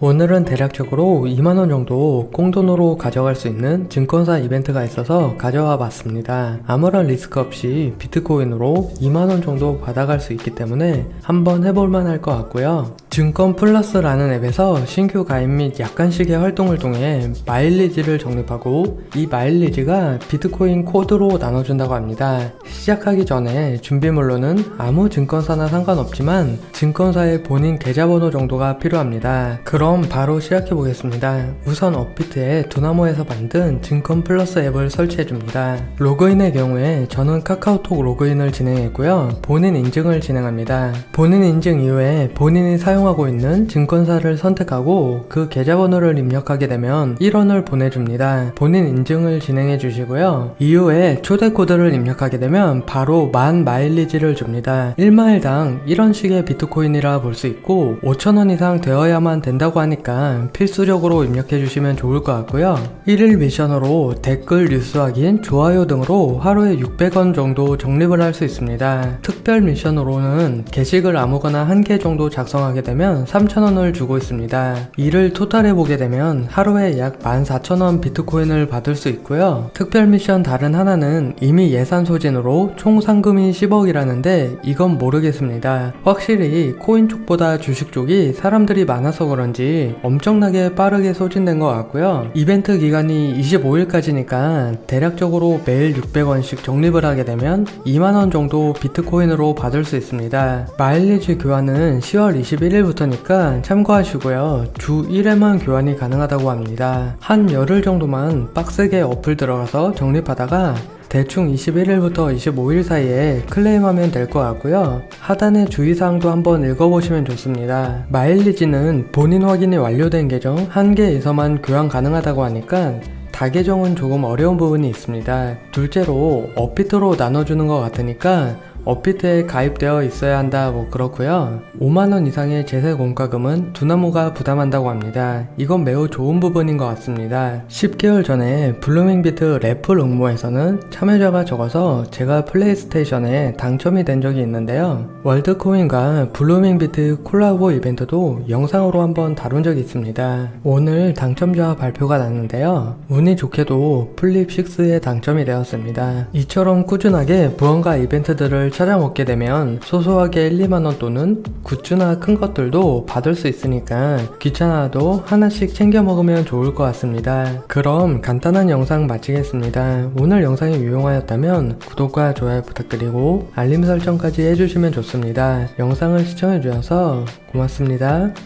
오늘은 대략적으로 2만원 정도 꽁돈으로 가져갈 수 있는 증권사 이벤트가 있어서 가져와 봤습니다. 아무런 리스크 없이 비트코인으로 2만원 정도 받아갈 수 있기 때문에 한번 해볼만 할 것 같고요. 증권 플러스라는 앱에서 신규 가입 및 약간씩의 활동을 통해 마일리지를 적립하고 이 마일리지가 비트코인 코드로 나눠준다고 합니다. 시작하기 전에 준비물로는 아무 증권사나 상관없지만 증권사의 본인 계좌번호 정도가 필요합니다. 그럼 바로 시작해 보겠습니다. 우선 업비트에 두나모에서 만든 증권 플러스 앱을 설치해 줍니다. 로그인의 경우에 저는 카카오톡 로그인을 진행했고요. 본인 인증을 진행합니다. 본인 인증 이후에 본인이 사용하고 있는 증권사를 선택하고 그 계좌번호를 입력하게 되면 1원을 보내줍니다. 본인 인증을 진행해 주시고요. 이후에 초대 코드를 입력하게 되면 바로 만 마일리지를 줍니다. 1마일당 1원씩의 비트코인이라 볼 수 있고 5천원 이상 되어야만 된다고 하니까 필수적으로 입력해 주시면 좋을 것 같고요. 1일 미션으로 댓글, 뉴스 확인, 좋아요 등으로 하루에 600원 정도 적립을 할 수 있습니다. 특별 미션으로는 게시글 아무거나 한 개 정도 작성하게 되면 3,000원을 주고 있습니다. 이를 토탈해 보게 되면 하루에 약 14,000원 비트코인을 받을 수 있고요. 특별 미션 다른 하나는 이미 예산 소진으로 총 상금이 10억이라는데 이건 모르겠습니다. 확실히 코인 쪽보다 주식 쪽이 사람들이 많아서 그런지 엄청나게 빠르게 소진된 것 같고요. 이벤트 기간이 25일까지니까 대략적으로 매일 600원씩 적립을 하게 되면 2만원 정도 비트코인으로 받을 수 있습니다. 마일리지 교환은 10월 21일부터니까 참고하시고요. 주 1회만 교환이 가능하다고 합니다. 한 열흘 정도만 빡세게 어플 들어가서 적립하다가 대충 21일부터 25일 사이에 클레임하면 될 것 같고요. 하단의 주의사항도 한번 읽어보시면 좋습니다. 마일리지는 본인 확인이 완료된 계정 한 개에서만 교환 가능하다고 하니까 다계정은 조금 어려운 부분이 있습니다. 둘째로 업비트로 나눠주는 것 같으니까 업비트에 가입되어 있어야 한다 뭐 그렇고요 5만원 이상의 제세 공과금은 두나무가 부담한다고 합니다. 이건 매우 좋은 부분인 것 같습니다. 10개월 전에 블루밍비트 래플 응모에서는 참여자가 적어서 제가 플레이스테이션에 당첨이 된 적이 있는데요. 월드코인과 블루밍비트 콜라보 이벤트도 영상으로 한번 다룬 적이 있습니다. 오늘 당첨자 발표가 났는데요. 운이 좋게도 플립6에 당첨이 되었습니다. 이처럼 꾸준하게 무언가 이벤트들을 찾아먹게 되면 소소하게 1, 2만원 또는 굿즈나 큰 것들도 받을 수 있으니까 귀찮아도 하나씩 챙겨 먹으면 좋을 것 같습니다. 그럼 간단한 영상 마치겠습니다. 오늘 영상이 유용하였다면 구독과 좋아요 부탁드리고 알림 설정까지 해주시면 좋습니다. 영상을 시청해주셔서 고맙습니다.